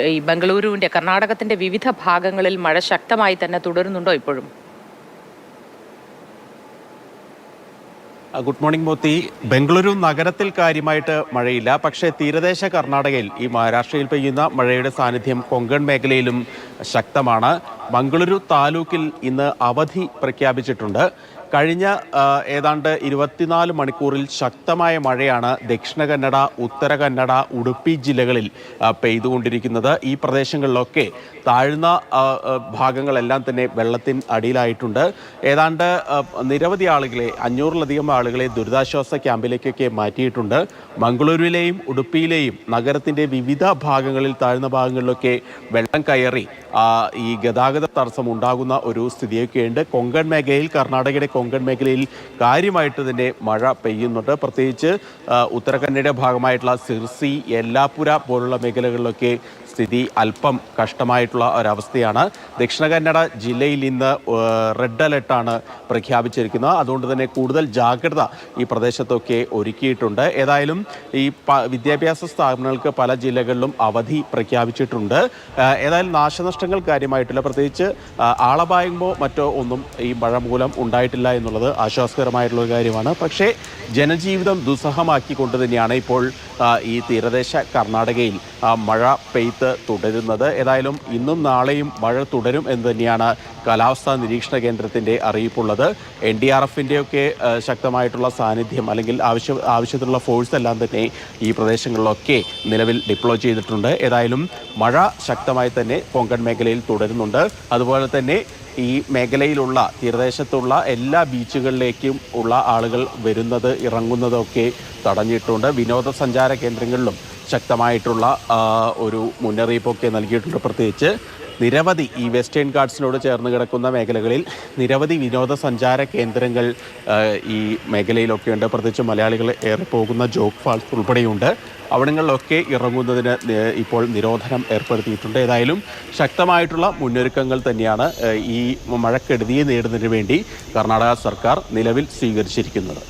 ഈ ബംഗളൂരുവിന്റെ കർണാടകത്തിന്റെ വിവിധ ഭാഗങ്ങളിൽ മഴ ശക്തമായി തന്നെ തുടരുന്നുണ്ടോ ഇപ്പോഴും? Good morning Moti. ബംഗളൂരു നഗരത്തിൽ കാര്യമായിട്ട് മഴയില്ല. പക്ഷേ തീരദേശ കർണാടകയിൽ ഈ മഹാരാഷ്ട്രയിൽ പെയ്യുന്ന മഴയുടെ സാന്നിധ്യം കൊങ്കൺ മേഖലയിലും ശക്തമാണ്. മംഗളൂരു താലൂക്കിൽ ഇന്ന് അവധി പ്രഖ്യാപിച്ചിട്ടുണ്ട്. കഴിഞ്ഞ ഏതാണ്ട് ഇരുപത്തിനാല് മണിക്കൂറിൽ ശക്തമായ മഴയാണ് ദക്ഷിണ കന്നഡ ഉത്തര കന്നഡ ഉടുപ്പി ജില്ലകളിൽ പെയ്തുകൊണ്ടിരിക്കുന്നത്. ഈ പ്രദേശങ്ങളിലൊക്കെ താഴ്ന്ന ഭാഗങ്ങളെല്ലാം തന്നെ വെള്ളത്തിൻ അടിയിലായിട്ടുണ്ട്. ഏതാണ്ട് നിരവധി ആളുകളെ അഞ്ഞൂറിലധികം ആളുകളെ ദുരിതാശ്വാസ ക്യാമ്പിലേക്കൊക്കെ മാറ്റിയിട്ടുണ്ട്. മംഗളൂരുവിലെയും ഉടുപ്പിയിലെയും നഗരത്തിന്റെ വിവിധ ഭാഗങ്ങളിൽ താഴ്ന്ന ഭാഗങ്ങളിലൊക്കെ വെള്ളം കയറി ഈ ഗതാഗത തടസ്സം ഉണ്ടാകുന്ന ഒരു സ്ഥിതിയൊക്കെയുണ്ട്. കൊങ്കൺ മേഖലയിൽ കർണാടകയുടെ കൊങ്കൺ മേഖലയിൽ കാര്യമായിട്ട് തന്നെ മഴ പെയ്യുന്നുണ്ട്. പ്രത്യേകിച്ച് ഉത്തരകന്നഡയുടെ ഭാഗമായിട്ടുള്ള സിർസി യെല്ലാപുര പോലുള്ള മേഖലകളിലൊക്കെ സ്ഥിതി അല്പം കഷ്ടമായിട്ടുള്ള ഒരവസ്ഥയാണ്. ദക്ഷിണ കന്നഡ ജില്ലയിൽ ഇന്ന് റെഡ് അലർട്ടാണ് പ്രഖ്യാപിച്ചിരിക്കുന്നത്. അതുകൊണ്ട് തന്നെ കൂടുതൽ ജാഗ്രത ഈ പ്രദേശത്തൊക്കെ ഒരുക്കിയിട്ടുണ്ട്. ഏതായാലും ഈ വിദ്യാഭ്യാസ സ്ഥാപനങ്ങൾക്ക് പല ജില്ലകളിലും അവധി പ്രഖ്യാപിച്ചിട്ടുണ്ട്. ഏതായാലും നാശനഷ്ടങ്ങൾ കാര്യമായിട്ടില്ല. പ്രത്യേകിച്ച് ആളപായുമ്പോൾ മറ്റോ ഒന്നും ഈ മഴ മൂലം ഉണ്ടായിട്ടില്ല എന്നുള്ളത് ആശ്വാസകരമായിട്ടുള്ള ഒരു കാര്യമാണ്. പക്ഷേ ജനജീവിതം ദുസ്സഹമാക്കിക്കൊണ്ട് തന്നെയാണ് ഇപ്പോൾ ഈ തീരദേശ കർണാടകയിൽ മഴ പെയ്ത്ത് തുടരുന്നത്. ഏതായാലും ഇന്നും നാളെയും മഴ തുടരും എന്ന് തന്നെയാണ് കാലാവസ്ഥാ നിരീക്ഷണ കേന്ദ്രത്തിന്റെ അറിയിപ്പുള്ളത്. എൻ ഡി ആർ എഫിന്റെയൊക്കെ ശക്തമായിട്ടുള്ള സാന്നിധ്യം അല്ലെങ്കിൽ ആവശ്യ ആവശ്യത്തിലുള്ള ഫോഴ്സ് എല്ലാം തന്നെ ഈ പ്രദേശങ്ങളിലൊക്കെ നിലവിൽ ഡിപ്ലോയ് ചെയ്തിട്ടുണ്ട്. ഏതായാലും മഴ ശക്തമായി തന്നെ കൊങ്കൺ മേഖലയിൽ തുടരുന്നുണ്ട്. അതുപോലെ തന്നെ ഈ മേഖലയിലുള്ള തീരദേശത്തുള്ള എല്ലാ ബീച്ചുകളിലേക്കും ഉള്ള ആളുകൾ വരുന്നത് ഇറങ്ങുന്നതൊക്കെ തടഞ്ഞിട്ടുണ്ട്. വിനോദസഞ്ചാര കേന്ദ്രങ്ങളിലും ശക്തമായിട്ടുള്ള ഒരു മുന്നറിയിപ്പൊക്കെ നൽകിയിട്ടുണ്ട്. പ്രത്യേകിച്ച് നിരവധി ഈ വെസ്റ്റേൺ ഗാർഡ്സിനോട് ചേർന്ന് കിടക്കുന്ന മേഖലകളിൽ നിരവധി വിനോദസഞ്ചാര കേന്ദ്രങ്ങൾ ഈ മേഖലയിലൊക്കെ ഉണ്ട് പ്രത്യേകിച്ച് മലയാളികൾ ഏറെ പോകുന്ന ജോഗ് ഫാൾസ് ഉൾപ്പെടെയുണ്ട്. അവിടങ്ങളിലൊക്കെ ഇറങ്ങുന്നതിന് ഇപ്പോൾ നിരോധനം ഏർപ്പെടുത്തിയിട്ടുണ്ട്. ഏതായാലും ശക്തമായിട്ടുള്ള മുന്നൊരുക്കങ്ങൾ തന്നെയാണ് ഈ മഴക്കെടുതിയെ നേടുന്നതിന് വേണ്ടി കർണാടക സർക്കാർ നിലവിൽ സ്വീകരിച്ചിരിക്കുന്നത്.